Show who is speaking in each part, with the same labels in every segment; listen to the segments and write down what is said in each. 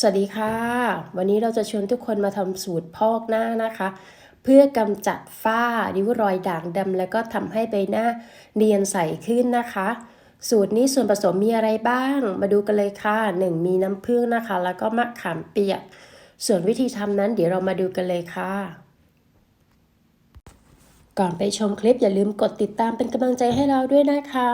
Speaker 1: สวัสดีค่ะ วันนี้เราจะชวนทุกคนมาทำสูตรพอกหน้านะคะ เพื่อกำจัดฝ้าริ้วรอยด่างดำแล้วก็ทำให้ใบหน้าเนียนใสขึ้นนะคะ สูตรนี้ส่วนผสมมีอะไรบ้าง มาดูกันเลยค่ะ 1 มีน้ำผึ้งนะคะ แล้วก็มะขามเปียก ส่วนวิธีทำนั้นเดี๋ยวเรามาดูกันเลยค่ะ ก่อนไปชมคลิปอย่าลืมกดติดตามเป็นกำลังใจให้เราด้วยนะคะ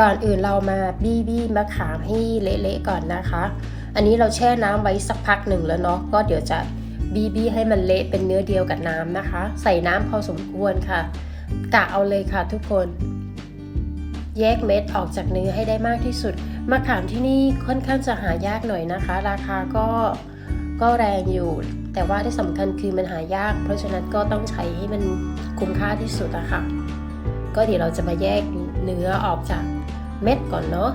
Speaker 1: ก่อนอื่นเรามาบี้บี้มะขามให้เละๆก่อนนะคะ อันนี้เราแช่น้ำไว้สักพักหนึ่งแล้วเนาะก็เดี๋ยวจะบี้บี้ให้มันเละเป็นเนื้อเดียวกับน้ำนะคะ ใส่น้ำพอสมควรค่ะกะเอาเลยค่ะทุกคน แยกเม็ดออกจากเนื้อให้ได้มากที่สุดมะขามที่นี่ค่อนข้างจะหายากหน่อยนะคะ ราคาก็ก็แรงอยู่ แต่ว่าที่สำคัญคือมันหายาก เพราะฉะนั้นก็ต้องใช้ให้มันคุ้มค่าที่สุดอะค่ะ ก็เดี๋ยวเราจะมาแยกเเนื้อออกจากเม็ดก่อนเนาะ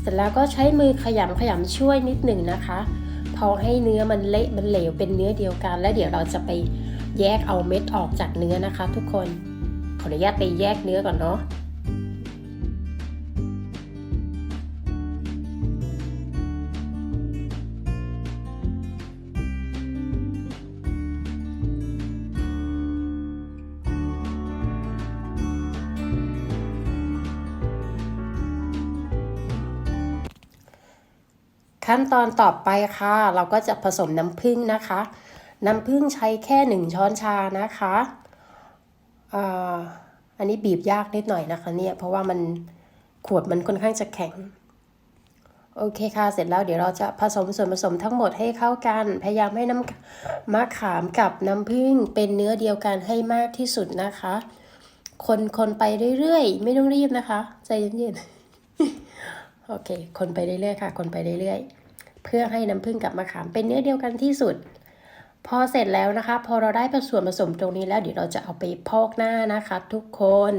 Speaker 1: เสร็จแล้วก็ใช้มือขยำขยำช่วยนิดหนึ่งนะคะ พอให้เนื้อมันเละมันเหลวเป็นเนื้อเดียวกัน แล้วเดี๋ยวเราจะไปแยกเอาเม็ดออกจากเนื้อนะคะ ทุกคนขออนุญาตไปแยกเนื้อก่อนเนาะ ขั้นตอนต่อไปค่ะ เราก็จะผสมน้ำผึ้งนะคะ น้ำผึ้งใช้แค่หนึ่งช้อนชานะคะอ่าอันนี้บีบยากนิดหน่อยนะคะเนี่ยเพราะว่ามันขวดมันค่อนข้างจะแข็ง โอเคค่ะ เสร็จแล้วเดี๋ยวเราจะผสมส่วนผสมทั้งหมดให้เข้ากัน พยายามให้น้ำมะขามกับน้ำผึ้งเป็นเนื้อเดียวกันให้มากที่สุดนะคะ คนคนไปเรื่อยๆ ไม่ต้องรีบนะคะ ใจเย็นๆ โอเค คนไปเรื่อยๆค่ะ คนไปเรื่อยๆ เพื่อให้น้ำผึ้งกับมะขามเป็นเนื้อเดียวกันที่สุด พอเสร็จแล้วนะคะ พอเราได้ส่วนผสมตรงนี้แล้วเดี๋ยวเราจะเอาไปพอกหน้านะคะ ทุกคน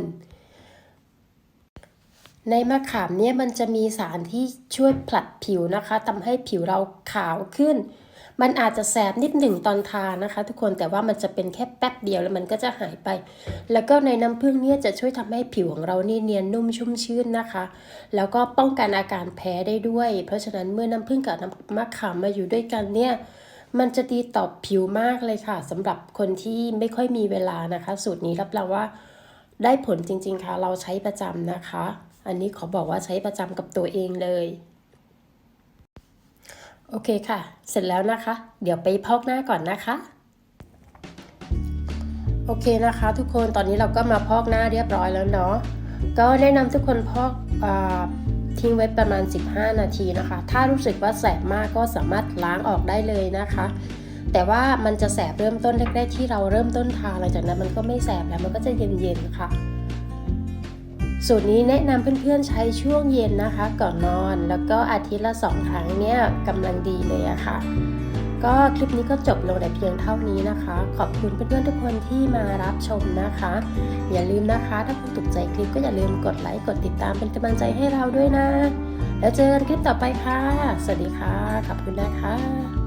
Speaker 1: ในมะขามเนี่ยมันจะมีสารที่ช่วยผลัดผิวนะคะทำให้ผิวเราขาวขึ้น มันอาจจะแสบนิดหนึ่งตอนทานนะคะ ทุกคนแต่ว่ามันจะเป็นแค่แป๊บเดียวแล้วมันก็จะหายไป แล้วก็ในน้ำผึ้งเนี่ยจะช่วยทำให้ผิวของเรานี่เนียนนุ่มชุ่มชื่นนะคะ แล้วก็ป้องกันอาการแพ้ได้ด้วย เพราะฉะนั้นเมื่อน้ำผึ้งกับน้ำมะขามมาอยู่ด้วยกันเนี่ยมันจะดีต่อผิวมากเลยค่ะสำหรับคนที่ไม่ค่อยมีเวลานะคะ สูตรนี้รับรองว่าได้ผลจริง ๆค่ะ เราใช้ประจำนะคะ อันนี้ขอบอกว่าใช้ประจำกับตัวเองเลย โอเคค่ะ เสร็จแล้วนะคะ เดี๋ยวไปพอกหน้าก่อนนะคะ โอเคนะคะ ทุกคน ตอนนี้เราก็มาพอกหน้าเรียบร้อยแล้วเนาะ ก็แนะนำทุกคนพอกอทิ้งไว้ประมาณ 15 นาทีนะคะ ถ้ารู้สึกว่าแสบมากก็สามารถล้างออกได้เลยนะคะ แต่ว่ามันจะแสบเริ่มต้นแรกๆที่เราเริ่มต้นทาหลังจากนั้นมันก็ไม่แสบแล้วมันก็จะเย็นๆค่ะ สูตรนี้แนะนำเพื่อนๆใช้ช่วงเย็นนะคะ ก่อนนอน แล้วก็อาทิตย์ละสองครั้งเนี่ยกำลังดีเลยอะค่ะ ก็คลิปนี้ก็จบลงแต่เพียงเท่านี้นะคะ ขอบคุณเพื่อนๆทุกคนที่มารับชมนะคะ อย่าลืมนะคะ ถ้าคุณถูกใจคลิปก็อย่าลืมกดไลค์กดติดตามเป็นกำลังใจให้เราด้วยนะ แล้วเจอกันคลิปต่อไปค่ะ สวัสดีค่ะ ขอบคุณนะคะ